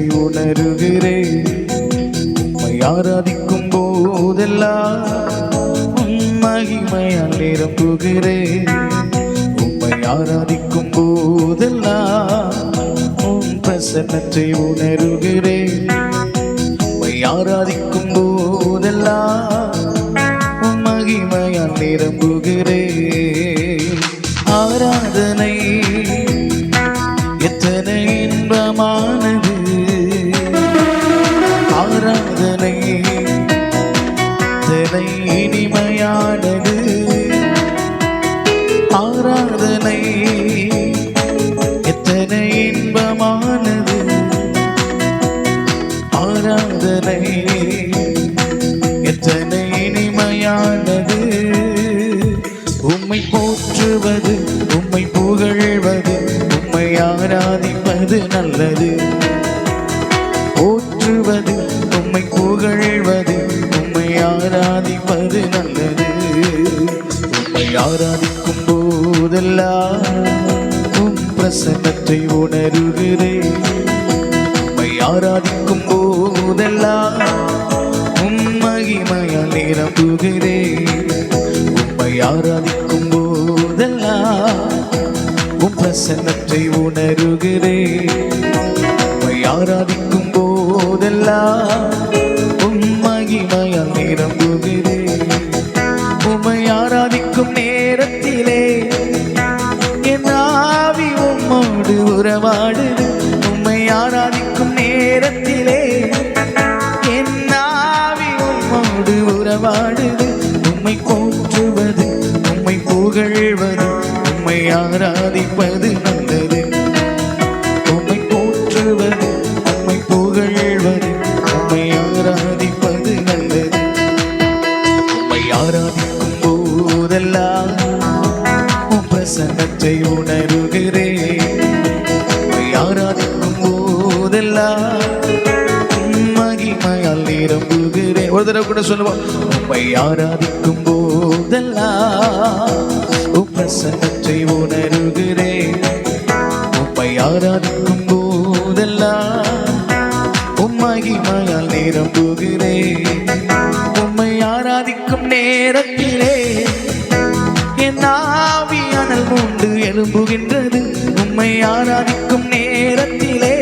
உணர்கிறேன். உம்மை ஆராதிக்கும் போதெல்லாம் மகிமையால் நிரம்புகிறேன் உம்மை ஆராதிக்கும் போதெல்லாம் உம் பிரசன்னத்தை உணர்கிறேன். உம்மை ஆராதிக்கும் போதெல்லாம் உம் மகிமையால் நிரம்புகிறேன் ஆராதனை எத்தனை இன்பமான எத்தனை இனிமையானது. உம்மை போற்றுவது உம்மை புகழ்வது உம்மை ஆராதிப்பது நல்லது. போற்றுவது உம்மை புகழ்வது உம்மை ஆராதிப்பது நல்லது. உம்மை ஆராதிக்கும் போதெல்லாம் உம் பிரசன்னத்தை உணர்கிறேன். உம்மை ஆராதிக்கும் போதெல்லாம் நிரம்புகிறேன் உம்மை ஆராதிக்கும் போதெல்லாம் உம் பிரசன்னத்தை உணருகிறேன் உம்மை ஆராதிக்கும் போதெல்லாம் வாடுது. உறவாடுது உம்மை போற்றுவது உம்மை புகழ்வது உம்மை ஆராதிப்பது நல்லது. உம்மை போற்றுவது உம்மை புகழ்வது உம்மை ஆராதிப்பது நல்லது. உம்மை ஆராதிக்கும் போதெல்லாம் உம் பிரசன்னத்தை உணர்கிறேன். உம்மை ஆராதிக்கும் போதெல்லாம் மகிமையால் நிரம்பு ஒரு தடவை கூட சொல்லுவோம் உண்மை ஆராதிக்கும் போதெல்லாம் உம் உணர்கிறேன். உண்மை ஆராதிக்கும் போதெல்லாம் உம் மகிமையால் நிரம்புகிறேன். உண்மை ஆராதிக்கும் நேரத்திலே என் ஆவியானல் மூண்டு எழும்புகின்றது. உம்மை ஆராதிக்கும் நேரத்திலே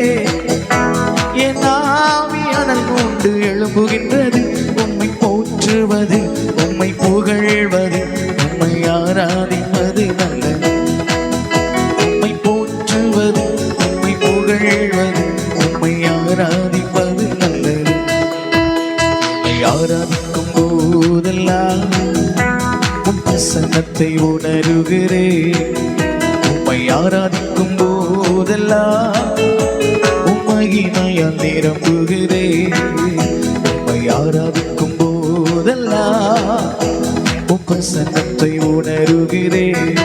என் ஆவியானல் மூண்டு எழும்புகின்றது புகழ்வது உம்மை ஆராதிப்பது நல்லது. உம்மை போற்றுவது உம்மை புகழ்வது உம்மை ஆராதிப்பது நல்லது. ஆராதிக்கும் போதெல்லாம் உம் பிரசன்னத்தை உணருகிறேன். உம்மை ஆராதிக்கும் போதெல்லாம் உம் நிரம்புகிறேன். உம்மை ஆராதிக்கும் உம் பிரசன்னத்தை உணர்கிறேன்.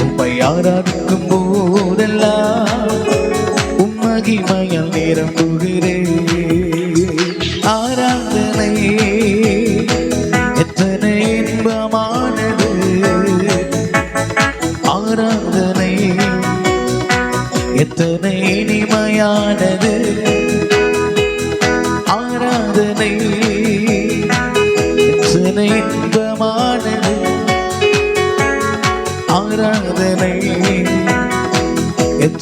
உம்மை ஆராதிக்கும் போதெல்லாம் உம் நிரம்புகிறேன். ஆராதனை எத்தனை இன்பமானது. ஆராதனை எத்தனை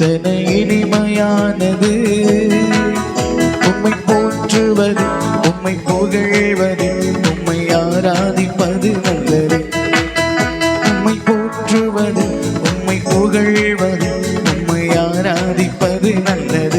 எத்தனை இனிமையானது. உம்மை போற்றுவது உம்மை புகழ்வது உம்மை ஆராதிப்பது நல்லது. உம்மை போற்றுவது உம்மை புகழ்வது உம்மை ஆராதிப்பது நல்லது.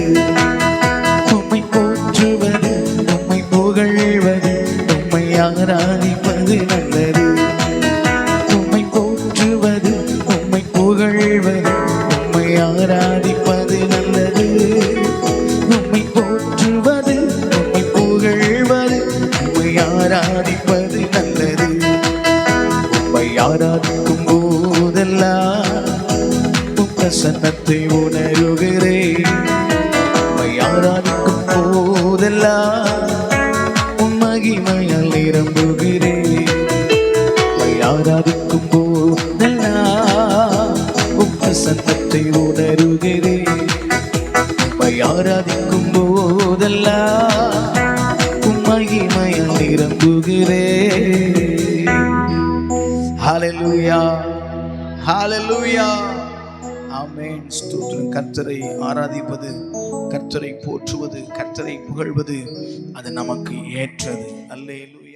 ஆராதிக்கும் போதெல்லாம் உம் பிரசன்னத்தை உணருகிறேன் ஆராதிக்கும் போதெல்லாம் உன் மகிமையால் நிரம்புகிறேன் ஆராதிக்கும் போதெல்லாம் உன் பிரசன்னத்தை உணருகிறேன் ஆராதிக்கும் போதெல்லாம் உன் மகிமையால் நிரம்புகிறேன். ஹalleluya ஹாலெலூயா ஆமென் ஸ்தோத்திரம் கர்த்தரை ஆராதிப்பது கர்த்தரை போற்றுவது கர்த்தரை புகழ்வது அது நமக்கு ஏற்றது. அல்லேலூயா